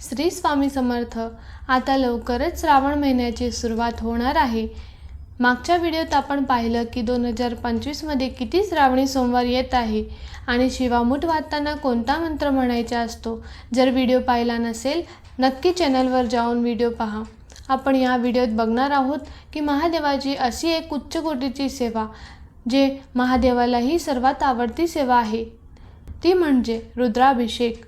श्री स्वामी समर्थ आता लवकरच श्रावण महिन्याची सुरुवात होणार आहे. मागच्या व्हिडिओत आपण पाहिलं की दोन हजार पंचवीसमध्ये किती श्रावणी सोमवार येत आहे आणि शिवामूठ वाचताना कोणता मंत्र म्हणायचा असतो? जर व्हिडिओ पाहिला नसेल नक्की चॅनलवर जाऊन व्हिडिओ पहा. आपण या व्हिडिओत बघणार आहोत की महादेवाची अशी एक उच्च कोटीची सेवा जे महादेवालाही सर्वात आवडती सेवा आहे. ती म्हणजे रुद्राभिषेक.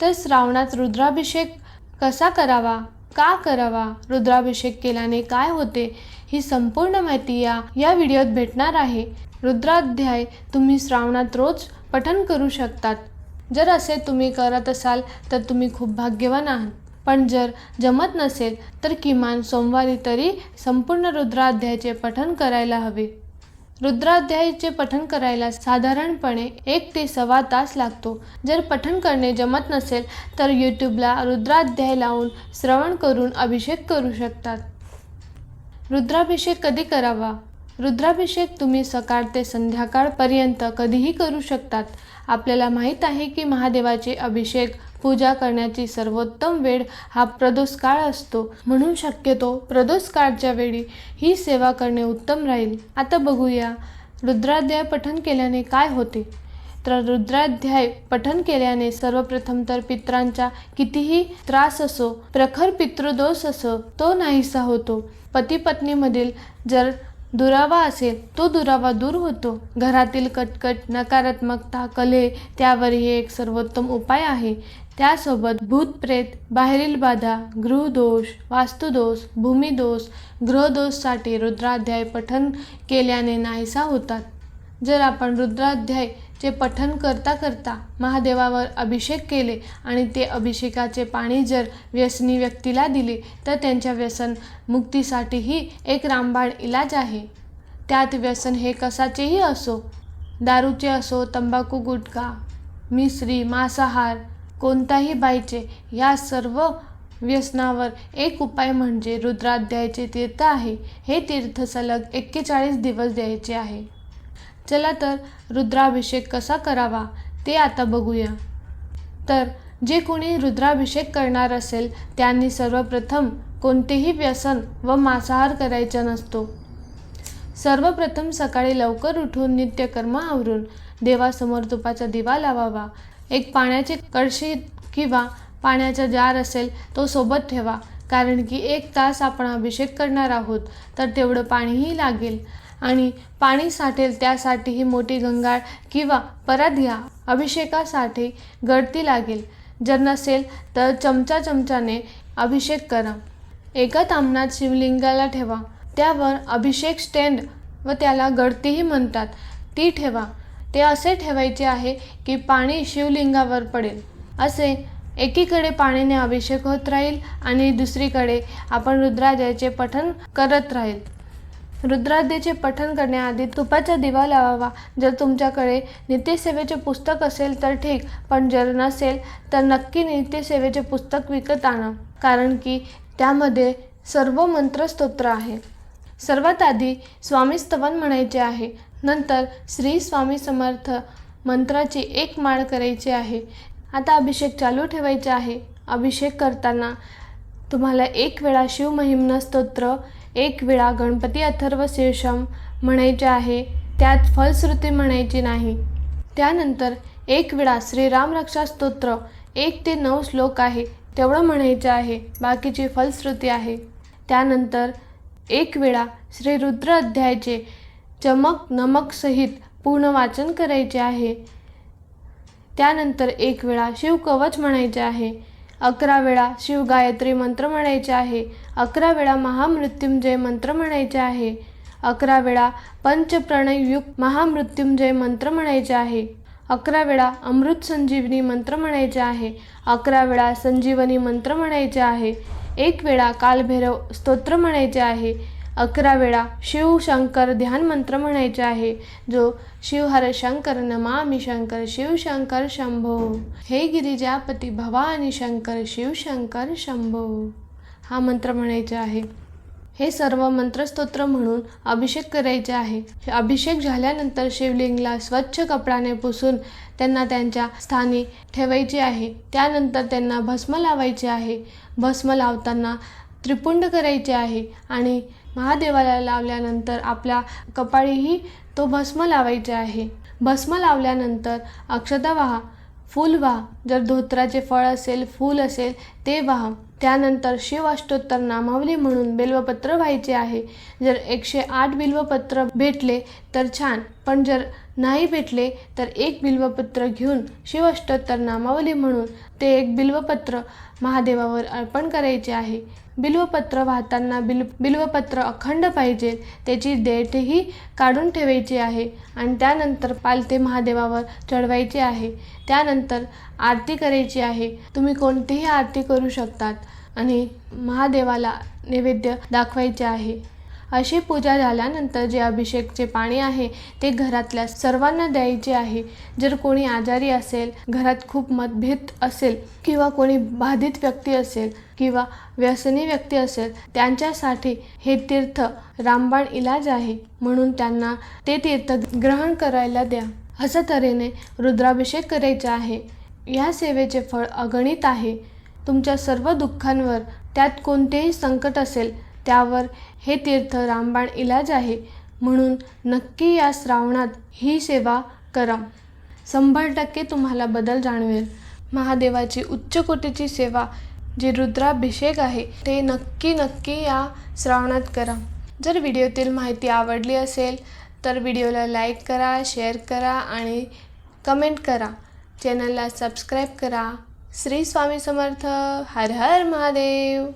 तर श्रावणात रुद्राभिषेक कसा करावा? का करावा? रुद्राभिषेक केल्याने काय होते? ही संपूर्ण माहिती या या व्हिडिओत भेटणार आहे. रुद्राध्याय तुम्ही श्रावणात रोज पठन करू शकतात. जर असे तुम्ही करत असाल तर तुम्ही खूप भाग्यवान आहात. पण जर जमत नसेल तर किमान सोमवारी तरी संपूर्ण रुद्राध्यायाचे पठन करायला हवे. रुद्राध्यायाचे पठण करायला साधारणपणे एक ते सव्वा तास लागतो. जर पठण करणे जमत नसेल तर यूट्यूबला रुद्राध्याय लावून श्रवण करून अभिषेक करू शकतात. रुद्राभिषेक कधी करावा? रुद्राभिषेक तुम्ही सकाळ ते संध्याकाळपर्यंत कधीही करू शकतात. आपल्याला माहीत आहे की महादेवाचे अभिषेक पूजा करण्याची सर्वोत्तम वेळ हा प्रदोष काळ असतो. म्हणून शक्यतो प्रदोष काळच्या वेळी ही सेवा करणे उत्तम राहील. आता बघूया रुद्राध्याय पठन केल्याने काय होते? तर रुद्राध्याय पठन केल्याने सर्वप्रथम तर पित्रांचा कितीही त्रास असो प्रखर पितृदोष असो तो नाहीसा होतो. पती पत्नीमधील जर दुरावा असेल तो दुरावा दूर होतो. घरातील कटकट नकारात्मकता कले त्यावरही एक सर्वोत्तम उपाय आहे. त्यासोबत भूत प्रेत बाहेरील बाधा गृहदोष वास्तुदोष भूमिदोष ग्रहदोषसाठी रुद्राध्याय पठन केल्याने नाहीसा होतात. जर आपण रुद्राध्याय जे पठन करता करता महादेवावर अभिषेक केले आणि ते अभिषेकाचे पाणी जर व्यसनी व्यक्तीला दिले तर त्यांच्या व्यसन मुक्तीसाठीही एक रामबाण इलाज आहे. त्यात व्यसन हे कसाचेही असो? दारूचे असो तंबाखू गुटखा मिसरी मांसाहार कोणताही बाईचे या सर्व व्यसनावर एक उपाय म्हणजे रुद्राध्यायाचे तीर्थ आहे. हे तीर्थ सलग एक्केचाळीस दिवस द्यायचे आहे. चला तर रुद्राभिषेक कसा करावा ते आता बघूया. तर जे कोणी रुद्राभिषेक करणार असेल त्यांनी सर्वप्रथम कोणतेही व्यसन व मांसाहार करायचा नसतो. सर्वप्रथम सकाळी लवकर उठून नित्यकर्म आवरून देवासमोर तुपाचा दिवा लावावा. एक पाण्याची कळशी किंवा पाण्याचा जार असेल तो सोबत ठेवा कारण की एक तास आपण अभिषेक करणार आहोत तर तेवढं पाणीही लागेल. आणि पाणी साठेल त्यासाठी ही मोठी गंगाळ किंवा परत घ्या अभिषेकासाठी गळती लागेल. जर नसेल तर चमचा चमचाने अभिषेक करा. एका तामणात शिवलिंगाला ठेवा. त्यावर अभिषेक स्टँड व त्याला गळतीही म्हणतात. ती ठेवा. ते असे ठेवायचे आहे की पाणी शिवलिंगावर पडेल. असे एकीकडे पाण्याने अभिषेक होत राहील आणि दुसरीकडे आपण रुद्राजयाचे पठण करत राहील. रुद्राद्याचे पठण करण्याआधी तुपाचा दिवा लावावा. जर तुमच्याकडे नित्यसेवेचे पुस्तक असेल तर ठीक पण जर नसेल तर नक्की नित्यसेवेचे पुस्तक विकत आणा कारण की त्यामध्ये सर्व मंत्रस्तोत्र आहे. सर्वात आधी स्वामी स्तवन म्हणायचे आहे. नंतर श्री स्वामी समर्थ मंत्राची एक माळ करायची आहे. आता अभिषेक चालू ठेवायचे आहे. अभिषेक करताना तुम्हाला एक वेळा शिवमहिम्न स्तोत्र एक वेळा गणपती अथर्व शीर्षम म्हणायचे आहे त्यात फलश्रुती म्हणायची नाही. त्यानंतर एक वेळा श्रीराम रक्षा स्तोत्र एक ते नऊ श्लोक आहे तेवढं म्हणायचं आहे बाकीची फलश्रुती आहे. त्यानंतर एक वेळा श्री रुद्र अध्यायाचे चमक नमक सहित पूर्ण वाचन करायचे आहे. त्यानंतर एक वेळा शिवकवच म्हणायचे आहे अकरा वेळा शिवगायत्री मंत्र म्हणायचे आहे. अकरा वेळा महामृत्युंजय मंत्र म्हणायचे आहे. अकरा वेळा पंचप्रणयुक्त महामृत्युंजय मंत्र म्हणायचे आहे. अकरा वेळा अमृत संजीवनी मंत्र म्हणायचे आहे. अकरा वेळा संजीवनी मंत्र म्हणायचे आहे. एक वेळा कालभैरव स्तोत्र म्हणायचे आहे. अकरा वेळा शिवशंकर ध्यान मंत्र म्हणायचे आहे जो शिवहर शंकर नमामि शंकर शिवशंकर शंभो. हे गिरिजापती भवानी शंकर शिवशंकर शंभो. हा मंत्र म्हणायचा आहे. हे सर्व मंत्रस्तोत्र म्हणून अभिषेक करायचे आहे. अभिषेक झाल्यानंतर शिवलिंगला स्वच्छ कपडाने पुसून त्यांना त्यांच्या स्थानी ठेवायचे आहे. त्यानंतर त्यांना भस्म लावायचे आहे. भस्म लावताना त्रिपुंड करायचे आहे आणि महादेवाला लावल्यानंतर आपल्या कपाळीही तो भस्म लावायचे आहे. भस्म लावल्यानंतर अक्षता व्हा फूल व्हा जर धोत्राचे फळ असेल फूल असेल ते व्हा. त्यानंतर शिव अष्टोत्तर नामावली म्हणून बिल्वपत्र व्हायचे आहे. जर एकशे आठ बिल्वपत्र भेटले तर छान पण जर नाही भेटले तर एक बिल्वपत्र घेऊन शिव अष्टोत्तर नामावली म्हणून ते एक बिल्वपत्र महादेवावर अर्पण करायचे आहे. बिल्वपत्र वाहताना बिल बिल्वपत्र अखंड पाहिजे त्याची देठही काढून ठेवायची आहे आणि त्यानंतर पालते महादेवावर चढवायचे आहे. त्यानंतर आरती करायची आहे. तुम्ही कोणतीही आरती करू शकतात आणि महादेवाला नैवेद्य दाखवायचे आहे. अशी पूजा झाल्यानंतर जे अभिषेकचे पाणी आहे ते घरातल्या सर्वांना द्यायचे आहे. जर कोणी आजारी असेल घरात खूप मतभेद असेल किंवा कोणी बाधित व्यक्ती असेल किंवा व्यसनी व्यक्ती असेल त्यांच्यासाठी हे तीर्थ रामबाण इलाज आहे. म्हणून त्यांना ते तीर्थ ग्रहण करायला द्या. असं तऱ्हेने रुद्राभिषेक करायचा आहे. या सेवेचे फळ अगणित आहे. तुमच्या सर्व दुःखांवर त्यात कोणतेही संकट असेल त्यावर हे तीर्थ रामबाण इलाज आहे. म्हणून नक्की या श्रावणात ही सेवा करा. शंभर टक्के तुम्हाला बदल जाणवेल. महादेवाची उच्च कोटीची सेवा जे रुद्राभिषेक आहे ते नक्की नक्की या श्रावणात करा. जर व्हिडिओतील माहिती आवडली असेल तर व्हिडिओला लाईक करा शेअर करा आणि कमेंट करा. चॅनलला सबस्क्राईब करा. श्री स्वामी समर्थ. हर हर महादेव.